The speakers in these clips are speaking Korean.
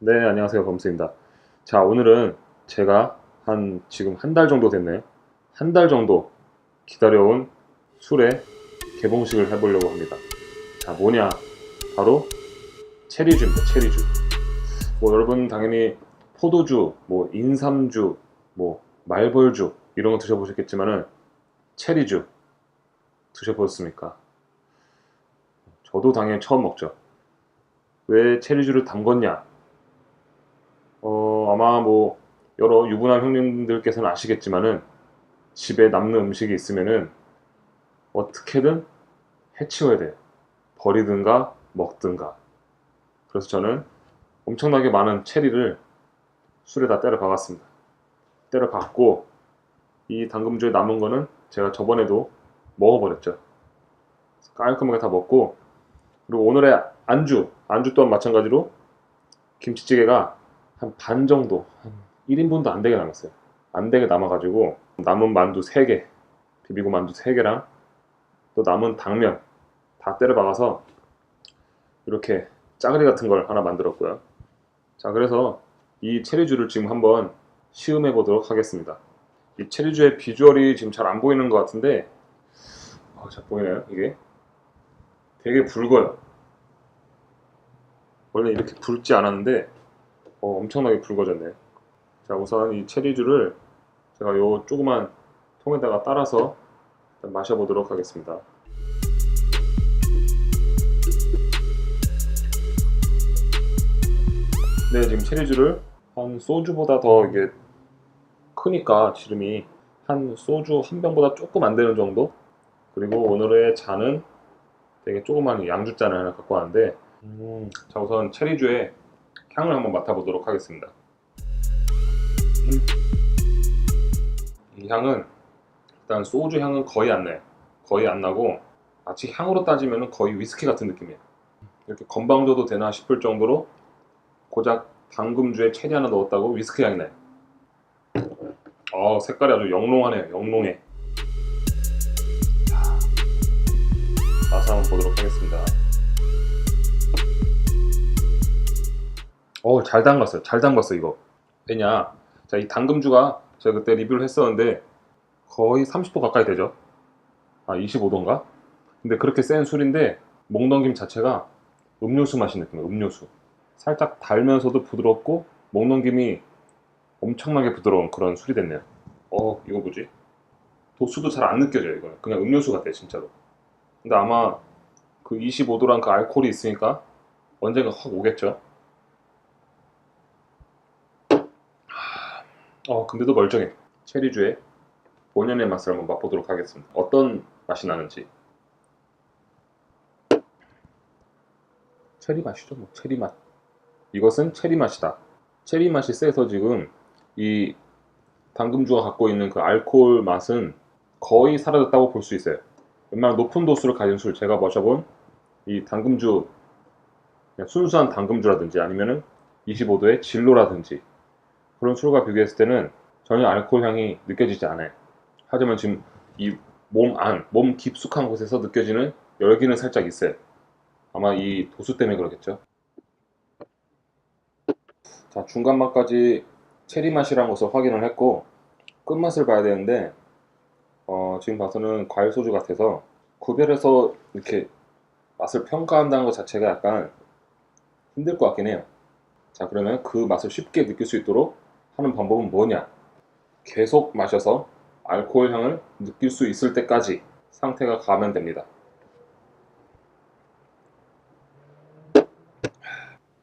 네, 안녕하세요. 범스입니다. 자, 오늘은 제가 한 지금 한 달 정도 됐네요. 한 달 정도 기다려온 술의 개봉식을 해보려고 합니다. 자, 뭐냐? 바로 체리주입니다. 체리주. 뭐 여러분 당연히 포도주, 뭐 인삼주, 뭐 말벌주 이런 거 드셔보셨겠지만은 체리주 드셔보셨습니까? 저도 당연히 처음 먹죠. 왜 체리주를 담궜냐? 어, 아마 뭐 여러 유부남 형님들께서는 아시겠지만은 집에 남는 음식이 있으면은 어떻게든 해치워야 돼요. 버리든가 먹든가. 그래서 저는 엄청나게 많은 체리를 술에다 때려 박았습니다. 때려 박고 이 당금주에 남은 거는 제가 저번에도 먹어버렸죠. 깔끔하게 다 먹고 그리고 오늘의 안주, 안주 또한 마찬가지로 김치찌개가 한 반 정도, 한 1인분도 안 되게 남았어요. 안 되게 남아가지고 남은 만두 3개, 비비고 만두 3개랑 또 남은 당면 다 때려 박아서 이렇게 짜글이 같은 걸 하나 만들었고요. 자, 그래서 이 체리주를 지금 한번 시음해 보도록 하겠습니다. 이 체리주의 비주얼이 지금 잘 안 보이는 것 같은데, 어, 잘 보이나요? 이게 되게 붉어요. 원래 이렇게 붉지 않았는데, 어, 엄청나게 붉어졌네. 자, 우선 이 체리주를 제가 요 조그만 통에다가 따라서 마셔보도록 하겠습니다. 네, 지금 체리주를 한 소주보다 더 이게 크니까 지름이 한 소주 한 병보다 조금 안 되는 정도? 그리고 오늘의 잔은 되게 조그만 양주잔을 하나 갖고 왔는데 음, 자 우선 체리주의 향을 한번 맡아보도록 하겠습니다. 음. 이 향은 일단 소주 향은 거의 안 나요. 거의 안 나고 마치 향으로 따지면 거의 위스키 같은 느낌이에요. 이렇게 건방져도 되나 싶을 정도로 고작 당금주에 체리 하나 넣었다고 위스키 향이 나요. 어 색깔이 아주 영롱하네요. 영롱해. 맛을 한번 보도록 하겠습니다. 어, 잘 담갔어요. 잘 담갔어, 이거. 왜냐? 자, 이 당금주가 제가 그때 리뷰를 했었는데 거의 30도 가까이 되죠. 아, 25도인가? 근데 그렇게 센 술인데 목 넘김 자체가 음료수 맛이 느낌이에요. 음료수. 살짝 달면서도 부드럽고 목 넘김이 엄청나게 부드러운 그런 술이 됐네요. 어, 이거 뭐지? 도수도 잘 안 느껴져요, 이거는. 그냥 음료수 같아요, 진짜로. 근데 아마 그 25도란 그 알코올이 있으니까 언젠가 확 오겠죠. 어, 근데도 멀쩡해. 체리주의 본연의 맛을 한번 맛보도록 하겠습니다. 어떤 맛이 나는지. 체리 맛이죠, 뭐 체리 맛. 이것은 체리 맛이다. 체리 맛이 세서 지금 이 당금주가 갖고 있는 그 알코올 맛은 거의 사라졌다고 볼 수 있어요. 웬만한 높은 도수를 가진 술 제가 마셔본 이 당금주 순수한 당금주라든지 아니면은 25도의 진로라든지 그런 술과 비교했을 때는 전혀 알코올 향이 느껴지지 않아요. 하지만 지금 이 몸 안, 몸 깊숙한 곳에서 느껴지는 열기는 살짝 있어요. 아마 이 도수 때문에 그러겠죠. 자, 중간 맛까지 체리 맛이란 것을 확인을 했고 끝맛을 봐야 되는데 어, 지금 봐서는 과일 소주 같아서 구별해서 이렇게 맛을 평가한다는 것 자체가 약간 힘들 것 같긴 해요. 자, 그러면 그 맛을 쉽게 느낄 수 있도록 하는 방법은 뭐냐? 계속 마셔서 알코올 향을 느낄 수 있을 때까지 상태가 가면 됩니다.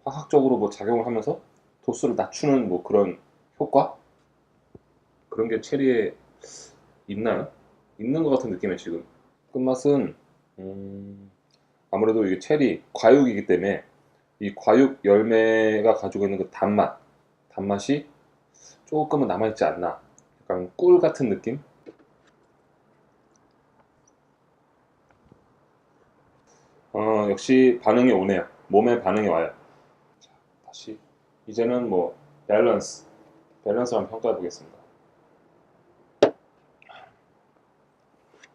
화학적으로 뭐 작용을 하면서 도수를 낮추는 뭐 그런 효과? 그런 게 체리에 있나요? 있는 것 같은 느낌이에요, 지금. 끝맛은, 음, 아무래도 이게 체리, 과육이기 때문에 이 과육 열매가 가지고 있는 그 단맛, 단맛이 조금은 남아있지 않나. 약간 꿀 같은 느낌? 어, 역시 반응이 오네요. 몸에 반응이 와요. 자, 다시. 이제는 뭐, 밸런스. 밸런스 한번 평가해 보겠습니다.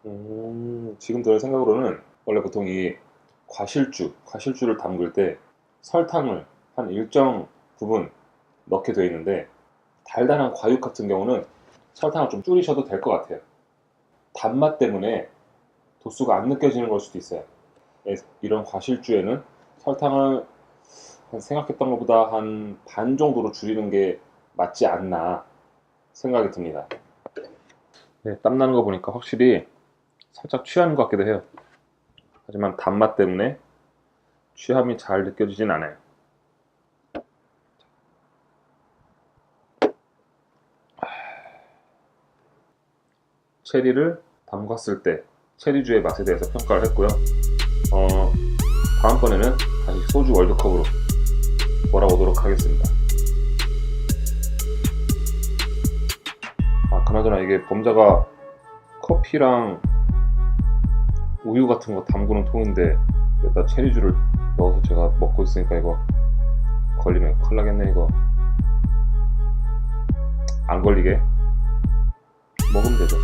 음, 지금 들 생각으로는 원래 보통 이 과실주, 과실주를 담글 때 설탕을 한 일정 부분 넣게 되어 있는데 달달한 과육 같은 경우는 설탕을 좀 줄이셔도 될 것 같아요. 단맛 때문에 도수가 안 느껴지는 걸 수도 있어요. 예, 이런 과실주에는 설탕을 한 생각했던 것보다 한 반 정도로 줄이는 게 맞지 않나 생각이 듭니다. 네, 땀 나는 거 보니까 확실히 살짝 취하는 것 같기도 해요. 하지만 단맛 때문에 취함이 잘 느껴지진 않아요. 체리를 담갔을 때 체리주의 맛에 대해서 평가를 했고요. 어, 다음번에는 다시 소주 월드컵으로 돌아오도록 하겠습니다. 아, 그나저나 이게 범자가 커피랑 우유 같은 거 담그는 통인데 여기다 체리주를 넣어서 제가 먹고 있으니까 이거 걸리면 큰일 나겠네 이거. 안 걸리게 먹으면 되죠